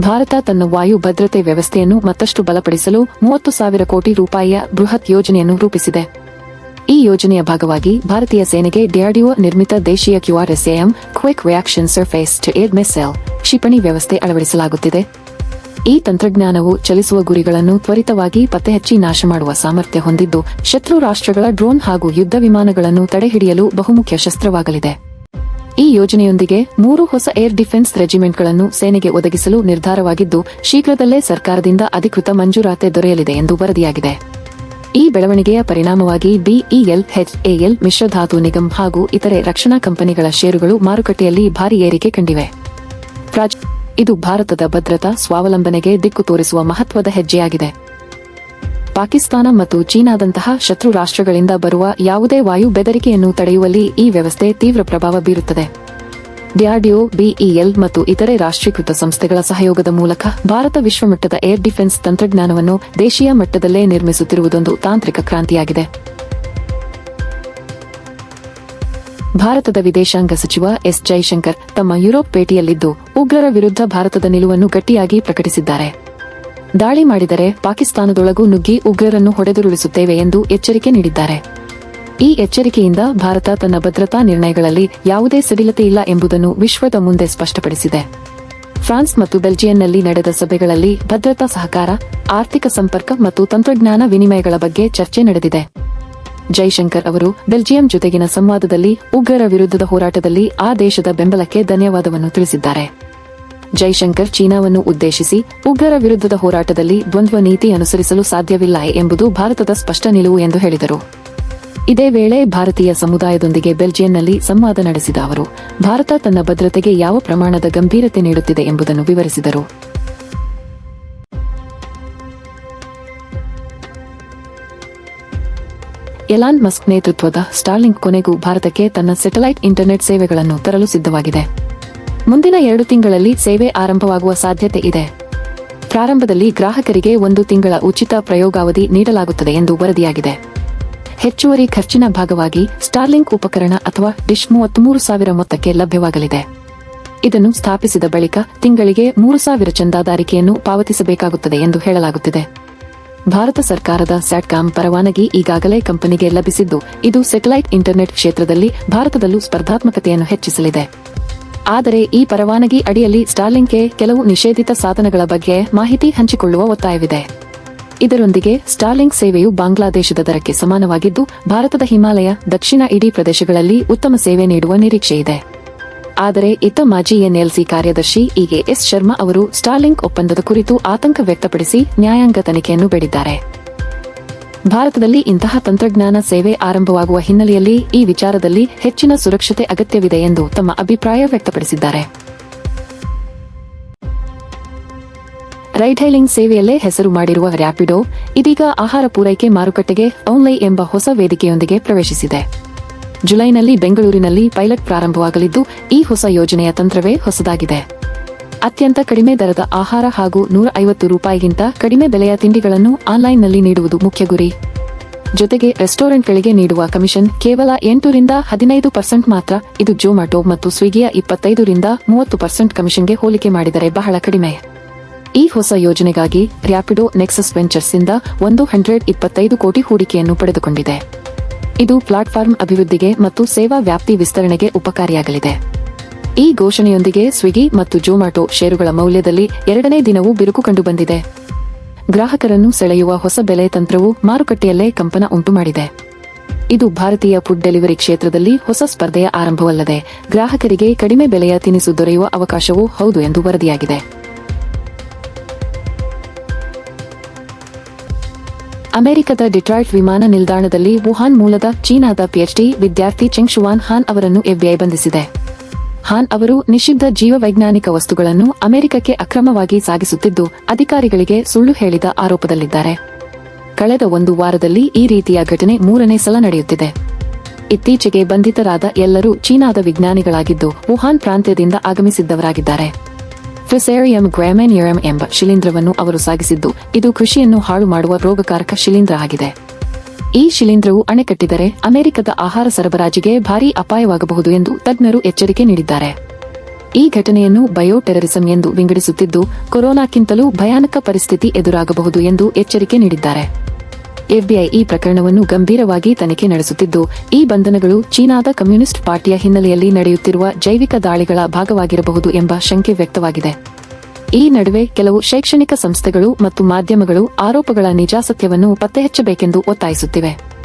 ಭಾರತ ತನ್ನ ವಾಯು ಭದ್ರತೆ ವ್ಯವಸ್ಥೆಯನ್ನು ಮತ್ತಷ್ಟು ಬಲಪಡಿಸಲು ಮೂವತ್ತು ಸಾವಿರ ಕೋಟಿ ರೂಪಾಯಿಯ ಬೃಹತ್ ಯೋಜನೆಯನ್ನು ರೂಪಿಸಿದೆ. ಈ ಯೋಜನೆಯ ಭಾಗವಾಗಿ ಭಾರತೀಯ ಸೇನೆಗೆ ಡಿಆರ್ಡಿಒ ನಿರ್ಮಿತ ದೇಶೀಯ QRSAM quick reaction surface to air missile ಕ್ಷಿಪಣಿ ವ್ಯವಸ್ಥೆ ಅಳವಡಿಸಲಾಗುತ್ತಿದೆ. ಈ ತಂತ್ರಜ್ಞಾನವು ಚಲಿಸುವ ಗುರಿಗಳನ್ನು ತ್ವರಿತವಾಗಿ ಪತ್ತೆಹಚ್ಚಿ ನಾಶ ಮಾಡುವ ಸಾಮರ್ಥ್ಯ ಹೊಂದಿದ್ದು ಶತ್ರು ರಾಷ್ಟ್ರಗಳ ಡ್ರೋನ್ ಹಾಗೂ ಯುದ್ಧ ವಿಮಾನಗಳನ್ನು ತಡೆಹಿಡಿಯಲು ಬಹುಮುಖ್ಯ ಶಸ್ತ್ರವಾಗಲಿದೆ. ಈ ಯೋಜನೆಯೊಂದಿಗೆ ಮೂರು ಹೊಸ ಏರ್ ಡಿಫೆನ್ಸ್ ರೆಜಿಮೆಂಟ್ಗಳನ್ನು ಸೇನೆಗೆ ಒದಗಿಸಲು ನಿರ್ಧಾರವಾಗಿದ್ದು, ಶೀಘ್ರದಲ್ಲೇ ಸರ್ಕಾರದಿಂದ ಅಧಿಕೃತ ಮಂಜೂರಾತೆ ದೊರೆಯಲಿದೆ ಎಂದು ವರದಿಯಾಗಿದೆ. ಈ ಬೆಳವಣಿಗೆಯ ಪರಿಣಾಮವಾಗಿ ಬಿಇಎಲ್ ಎಎಲ್ ಮಿಶ್ರಧಾತು ನಿಗಮ್ ಹಾಗೂ ಇತರೆ ರಕ್ಷಣಾ ಕಂಪನಿಗಳ ಷೇರುಗಳು ಮಾರುಕಟ್ಟೆಯಲ್ಲಿ ಭಾರಿ ಏರಿಕೆ ಕಂಡಿವೆ. ಇದು ಭಾರತದ ಭದ್ರತಾ ಸ್ವಾವಲಂಬನೆಗೆ ದಿಕ್ಕು ತೋರಿಸುವ ಮಹತ್ವದ ಹೆಜ್ಜೆಯಾಗಿದೆ. ಪಾಕಿಸ್ತಾನ ಮತ್ತು ಚೀನಾದಂತಹ ಶತ್ರು ರಾಷ್ಟ್ರಗಳಿಂದ ಬರುವ ಯಾವುದೇ ವಾಯು ಬೆದರಿಕೆಯನ್ನು ತಡೆಯುವಲ್ಲಿ ಈ ವ್ಯವಸ್ಥೆ ತೀವ್ರ ಪ್ರಭಾವ ಬೀರುತ್ತದೆ. ಡಿಆರ್ಡಿಒ, ಬಿಇಎಲ್ ಮತ್ತು ಇತರೆ ರಾಷ್ಟ್ರೀಕೃತ ಸಂಸ್ಥೆಗಳ ಸಹಯೋಗದ ಮೂಲಕ ಭಾರತ ವಿಶ್ವಮಟ್ಟದ ಏರ್ ಡಿಫೆನ್ಸ್ ತಂತ್ರಜ್ಞಾನವನ್ನು ದೇಶೀಯ ಮಟ್ಟದಲ್ಲೇ ನಿರ್ಮಿಸುತ್ತಿರುವುದೊಂದು ತಾಂತ್ರಿಕ ಕ್ರಾಂತಿಯಾಗಿದೆ. ಭಾರತದ ವಿದೇಶಾಂಗ ಸಚಿವ ಎಸ್ ಜೈಶಂಕರ್ ತಮ್ಮ ಯುರೋಪ್ ಭೇಟಿಯಲ್ಲಿದ್ದು, ಉಗ್ರರ ವಿರುದ್ಧ ಭಾರತದ ನಿಲುವನ್ನು ಗಟ್ಟಿಯಾಗಿ ಪ್ರಕಟಿಸಿದ್ದಾರೆ. ದಾಳಿ ಮಾಡಿದರೆ ಪಾಕಿಸ್ತಾನದೊಳಗೂ ನುಗ್ಗಿ ಉಗ್ರರನ್ನು ಹೊಡೆದುರುಳಿಸುತ್ತೇವೆ ಎಂದು ಎಚ್ಚರಿಕೆ ನೀಡಿದ್ದಾರೆ. ಈ ಎಚ್ಚರಿಕೆಯಿಂದ ಭಾರತ ತನ್ನ ಭದ್ರತಾ ನಿರ್ಣಯಗಳಲ್ಲಿ ಯಾವುದೇ ಸಡಿಲತೆ ಇಲ್ಲ ಎಂಬುದನ್ನು ವಿಶ್ವದ ಮುಂದೆ ಸ್ಪಷ್ಟಪಡಿಸಿದೆ. ಫ್ರಾನ್ಸ್ ಮತ್ತು ಬೆಲ್ಜಿಯಂನಲ್ಲಿ ನಡೆದ ಸಭೆಗಳಲ್ಲಿ ಭದ್ರತಾ ಸಹಕಾರ, ಆರ್ಥಿಕ ಸಂಪರ್ಕ ಮತ್ತು ತಂತ್ರಜ್ಞಾನ ವಿನಿಮಯಗಳ ಬಗ್ಗೆ ಚರ್ಚೆ ನಡೆದಿದೆ. ಜೈಶಂಕರ್ ಅವರು ಬೆಲ್ಜಿಯಂ ಜೊತೆಗಿನ ಸಂವಾದದಲ್ಲಿ ಉಗ್ರರ ವಿರುದ್ಧದ ಹೋರಾಟದಲ್ಲಿ ಆ ದೇಶದ ಬೆಂಬಲಕ್ಕೆ ಧನ್ಯವಾದವನ್ನು ತಿಳಿಸಿದ್ದಾರೆ. ಜೈಶಂಕರ್ ಚೀನಾವನ್ನು ಉದ್ದೇಶಿಸಿ ಉಗ್ರರ ವಿರುದ್ಧದ ಹೋರಾಟದಲ್ಲಿ ದ್ವಂದ್ವ ನೀತಿ ಅನುಸರಿಸಲು ಸಾಧ್ಯವಿಲ್ಲ ಎಂಬುದು ಭಾರತದ ಸ್ಪಷ್ಟ ನಿಲುವು ಎಂದು ಹೇಳಿದರು. ಇದೇ ವೇಳೆ ಭಾರತೀಯ ಸಮುದಾಯದೊಂದಿಗೆ ಬೆಲ್ಜಿಯಂನಲ್ಲಿ ಸಂವಾದ ನಡೆಸಿದ ಅವರು, ಭಾರತ ತನ್ನ ಭದ್ರತೆಗೆ ಯಾವ ಪ್ರಮಾಣದ ಗಂಭೀರತೆ ನೀಡುತ್ತಿದೆ ಎಂಬುದನ್ನು ವಿವರಿಸಿದರು. ಎಲಾನ್ ಮಸ್ಕ್ ನೇತೃತ್ವದ ಸ್ಟಾರ್ಲಿಂಕ್ ಕೊನೆಗೂ ಭಾರತಕ್ಕೆ ತನ್ನ ಸ್ಯಾಟಲೈಟ್ ಇಂಟರ್ನೆಟ್ ಸೇವೆಗಳನ್ನು ತರಲು ಸಿದ್ಧವಾಗಿದೆ. ಮುಂದಿನ ಎರಡು ತಿಂಗಳಲ್ಲಿ ಸೇವೆ ಆರಂಭವಾಗುವ ಸಾಧ್ಯತೆ ಇದೆ. ಪ್ರಾರಂಭದಲ್ಲಿ ಗ್ರಾಹಕರಿಗೆ ಒಂದು ತಿಂಗಳ ಉಚಿತ ಪ್ರಯೋಗಾವಧಿ ನೀಡಲಾಗುತ್ತದೆ ಎಂದು ವರದಿಯಾಗಿದೆ. ಹೆಚ್ಚುವರಿ ಖರ್ಚಿನ ಭಾಗವಾಗಿ ಸ್ಟಾರ್ಲಿಂಕ್ ಉಪಕರಣ ಅಥವಾ ಡಿಶ್ ಮೂವತ್ಮೂರು ಸಾವಿರ ಮೊತ್ತಕ್ಕೆ ಲಭ್ಯವಾಗಲಿದೆ. ಇದನ್ನು ಸ್ಥಾಪಿಸಿದ ಬಳಿಕ ತಿಂಗಳಿಗೆ ಮೂರು ಸಾವಿರ ಚಂದಾದಾರಿಕೆಯನ್ನು ಪಾವತಿಸಬೇಕಾಗುತ್ತದೆ ಎಂದು ಹೇಳಲಾಗುತ್ತಿದೆ. ಭಾರತ ಸರ್ಕಾರದ ಸ್ಯಾಟ್ಕಾಂ ಪರವಾನಗಿ ಈಗಾಗಲೇ ಕಂಪನಿಗೆ ಲಭಿಸಿದ್ದು, ಇದು ಸ್ಯಾಟಲೈಟ್ ಇಂಟರ್ನೆಟ್ ಕ್ಷೇತ್ರದಲ್ಲಿ ಭಾರತದಲ್ಲೂ ಸ್ಪರ್ಧಾತ್ಮಕತೆಯನ್ನು ಹೆಚ್ಚಿಸಲಿದೆ. ಆದರೆ ಈ ಪರವಾನಗಿ ಅಡಿಯಲ್ಲಿ ಸ್ಟಾರ್ಲಿಂಕ್ಗೆ ಕೆಲವು ನಿಷೇಧಿತ ಸಾಧನಗಳ ಬಗ್ಗೆ ಮಾಹಿತಿ ಹಂಚಿಕೊಳ್ಳುವ ಒತ್ತಾಯವಿದೆ. ಇದರೊಂದಿಗೆ ಸ್ಟಾರ್ಲಿಂಕ್ ಸೇವೆಯು ಬಾಂಗ್ಲಾದೇಶದ ದರಕ್ಕೆ ಸಮಾನವಾಗಿದ್ದು, ಭಾರತದ ಹಿಮಾಲಯ, ದಕ್ಷಿಣ ಇಡೀ ಪ್ರದೇಶಗಳಲ್ಲಿ ಉತ್ತಮ ಸೇವೆ ನೀಡುವ ನಿರೀಕ್ಷೆಯಿದೆ ಆದರೆ ಇತ್ತ ಮಾಜಿ ಎನ್ಎಲ್ಸಿ ಕಾರ್ಯದರ್ಶಿ ಇಗೆ ಎಸ್ ಶರ್ಮಾ ಅವರು ಸ್ಟಾರ್ಲಿಂಕ್ ಒಪ್ಪಂದದ ಕುರಿತು ಆತಂಕ ವ್ಯಕ್ತಪಡಿಸಿ ನ್ಯಾಯಾಂಗ ತನಿಖೆಯನ್ನು ಬೇಡಿದ್ದಾರೆ. ಭಾರತದಲ್ಲಿ ಇಂತಹ ತಂತ್ರಜ್ಞಾನ ಸೇವೆ ಆರಂಭವಾಗುವ ಹಿನ್ನೆಲೆಯಲ್ಲಿ ಈ ವಿಚಾರದಲ್ಲಿ ಹೆಚ್ಚಿನ ಸುರಕ್ಷತೆ ಅಗತ್ಯವಿದೆ ಎಂದು ತಮ್ಮ ಅಭಿಪ್ರಾಯ ವ್ಯಕ್ತಪಡಿಸಿದ್ದಾರೆ. ರೈಡ್ ಹೈಲಿಂಗ್ ಸೇವೆಯಲ್ಲೇ ಹೆಸರು ಮಾಡಿರುವ ರ್ಯಾಪಿಡೋ ಇದೀಗ ಆಹಾರ ಪೂರೈಕೆ ಮಾರುಕಟ್ಟೆಗೆ ಆನ್ಲೈನ್ ಎಂಬ ಹೊಸ ವೇದಿಕೆಯೊಂದಿಗೆ ಪ್ರವೇಶಿಸಿದೆ. ಜುಲೈನಲ್ಲಿ ಬೆಂಗಳೂರಿನಲ್ಲಿ ಪೈಲಟ್ ಪ್ರಾರಂಭವಾಗಲಿದ್ದು, ಈ ಹೊಸ ಯೋಜನೆಯ ತಂತ್ರವೇ ಹೊಸದಾಗಿದೆ. ಅತ್ಯಂತ ಕಡಿಮೆ ದರದ ಆಹಾರ ಹಾಗೂ ನೂರ ಐವತ್ತು ರೂಪಾಯಿಗಿಂತ ಕಡಿಮೆ ಬೆಲೆಯ ತಿಂಡಿಗಳನ್ನು ಆನ್ಲೈನ್ನಲ್ಲಿ ನೀಡುವುದು ಮುಖ್ಯ ಗುರಿ. ಜೊತೆಗೆ ರೆಸ್ಟೋರೆಂಟ್ಗಳಿಗೆ ನೀಡುವ ಕಮಿಷನ್ ಕೇವಲ ಎಂಟರಿಂದ ಹದಿನೈದು ಪರ್ಸೆಂಟ್ ಮಾತ್ರ. ಇದು ಜೊಮ್ಯಾಟೊ ಮತ್ತು ಸ್ವಿಗ್ಗಿಯ ಇಪ್ಪತ್ತೈದರಿಂದ ಮೂವತ್ತು ಪರ್ಸೆಂಟ್ ಕಮಿಷನ್ಗೆ ಹೋಲಿಕೆ ಮಾಡಿದರೆ ಬಹಳ ಕಡಿಮೆ. ಈ ಹೊಸ ಯೋಜನೆಗಾಗಿ ರ್ಯಾಪಿಡೋ ನೆಕ್ಸಸ್ ವೆಂಚರ್ಸ್ ಇಂದ ಒಂದು ಹಂಡ್ರೆಡ್ ಇಪ್ಪತ್ತೈದು ಕೋಟಿ ಹೂಡಿಕೆಯನ್ನು ಪಡೆದುಕೊಂಡಿದೆ. ಇದು ಪ್ಲಾಟ್ಫಾರ್ಮ್ ಅಭಿವೃದ್ಧಿಗೆ ಮತ್ತು ಸೇವಾ ವ್ಯಾಪ್ತಿ ವಿಸ್ತರಣೆಗೆ ಉಪಕಾರಿಯಾಗಲಿದೆ. ಈ ಘೋಷಣೆಯೊಂದಿಗೆ ಸ್ವಿಗ್ಗಿ ಮತ್ತು ಜೊಮ್ಯಾಟೊ ಷೇರುಗಳ ಮೌಲ್ಯದಲ್ಲಿ ಎರಡನೇ ದಿನವೂ ಬಿರುಕು ಕಂಡುಬಂದಿದೆ. ಗ್ರಾಹಕರನ್ನು ಸೆಳೆಯುವ ಹೊಸ ಬೆಲೆ ತಂತ್ರವು ಮಾರುಕಟ್ಟೆಯಲ್ಲೇ ಕಂಪನ ಉಂಟುಮಾಡಿದೆ. ಇದು ಭಾರತೀಯ ಫುಡ್ ಡೆಲಿವರಿ ಕ್ಷೇತ್ರದಲ್ಲಿ ಹೊಸ ಸ್ಪರ್ಧೆಯ ಆರಂಭವಲ್ಲದೆ ಗ್ರಾಹಕರಿಗೆ ಕಡಿಮೆ ಬೆಲೆಯ ತಿನಿಸು ದೊರೆಯುವ ಅವಕಾಶವೂ ಹೌದು ಎಂದು ವರದಿಯಾಗಿದೆ. ಅಮೆರಿಕದ ಡಿಟ್ರಾಯ್ಟ್ ವಿಮಾನ ನಿಲ್ದಾಣದಲ್ಲಿ ವುಹಾನ್ ಮೂಲದ ಚೀನಾದ ಪಿಎಚ್ಡಿ ವಿದ್ಯಾರ್ಥಿ ಚೆಂಗ್ ಶುವಾನ್ ಹಾನ್ ಅವರನ್ನು ಎಫ್ಬಿಐ ಬಂಧಿಸಿದೆ. ಹಾನ್ ಅವರು ನಿಷಿದ್ಧ ಜೀವವೈಜ್ಞಾನಿಕ ವಸ್ತುಗಳನ್ನು ಅಮೆರಿಕಕ್ಕೆ ಅಕ್ರಮವಾಗಿ ಸಾಗಿಸುತ್ತಿದ್ದು, ಅಧಿಕಾರಿಗಳಿಗೆ ಸುಳ್ಳು ಹೇಳಿದ ಆರೋಪದಲ್ಲಿದ್ದಾರೆ. ಕಳೆದ ಒಂದು ವಾರದಲ್ಲಿ ಈ ರೀತಿಯ ಘಟನೆ ಮೂರನೇ ಸಲ ನಡೆಯುತ್ತಿದೆ. ಇತ್ತೀಚೆಗೆ ಬಂಧಿತರಾದ ಎಲ್ಲರೂ ಚೀನಾದ ವಿಜ್ಞಾನಿಗಳಾಗಿದ್ದು, ವುಹಾನ್ ಪ್ರಾಂತ್ಯದಿಂದ ಆಗಮಿಸಿದ್ದವರಾಗಿದ್ದಾರೆ. ಫ್ರಿಸೇರಿಯಂ ಗ್ರಾಮೆನಿಯರಂ ಎಂಬ ಶಿಲೀಂಧ್ರವನ್ನು ಅವರು ಸಾಗಿಸಿದ್ದು, ಇದು ಕೃಷಿಯನ್ನು ಹಾಳು ಮಾಡುವ ರೋಗಕಾರಕ ಶಿಲೀಂಧ್ರ ಆಗಿದೆ. ಈ ಶಿಲೀಂಧ್ರವು ಅಣೆಕಟ್ಟಿದರೆ ಅಮೆರಿಕದ ಆಹಾರ ಸರಬರಾಜಿಗೆ ಭಾರೀ ಅಪಾಯವಾಗಬಹುದು ಎಂದು ತಜ್ಞರು ಎಚ್ಚರಿಕೆ ನೀಡಿದ್ದಾರೆ. ಈ ಘಟನೆಯನ್ನು ಬಯೋಟೆರರಿಸಂ ಎಂದು ವಿಂಗಡಿಸುತ್ತಿದ್ದು, ಕೊರೋನಾಕ್ಕಿಂತಲೂ ಭಯಾನಕ ಪರಿಸ್ಥಿತಿ ಎದುರಾಗಬಹುದು ಎಂದು ಎಚ್ಚರಿಕೆ ನೀಡಿದ್ದಾರೆ. ಎಫ್ಬಿಐ ಈ ಪ್ರಕರಣವನ್ನು ಗಂಭೀರವಾಗಿ ತನಿಖೆ ನಡೆಸುತ್ತಿದ್ದು, ಈ ಬಂಧನಗಳು ಚೀನಾದ ಕಮ್ಯುನಿಸ್ಟ್ ಪಾರ್ಟಿಯ ಹಿನ್ನೆಲೆಯಲ್ಲಿ ನಡೆಯುತ್ತಿರುವ ಜೈವಿಕ ದಾಳಿಗಳ ಭಾಗವಾಗಿರಬಹುದು ಎಂಬ ಶಂಕೆ ವ್ಯಕ್ತವಾಗಿದೆ. ಈ ನಡುವೆ ಕೆಲವು ಶೈಕ್ಷಣಿಕ ಸಂಸ್ಥೆಗಳು ಮತ್ತು ಮಾಧ್ಯಮಗಳು ಆರೋಪಗಳ ನಿಜಾಸತ್ಯವನ್ನು ಪತ್ತೆಹಚ್ಚಬೇಕೆಂದು ಒತ್ತಾಯಿಸುತ್ತಿವೆ.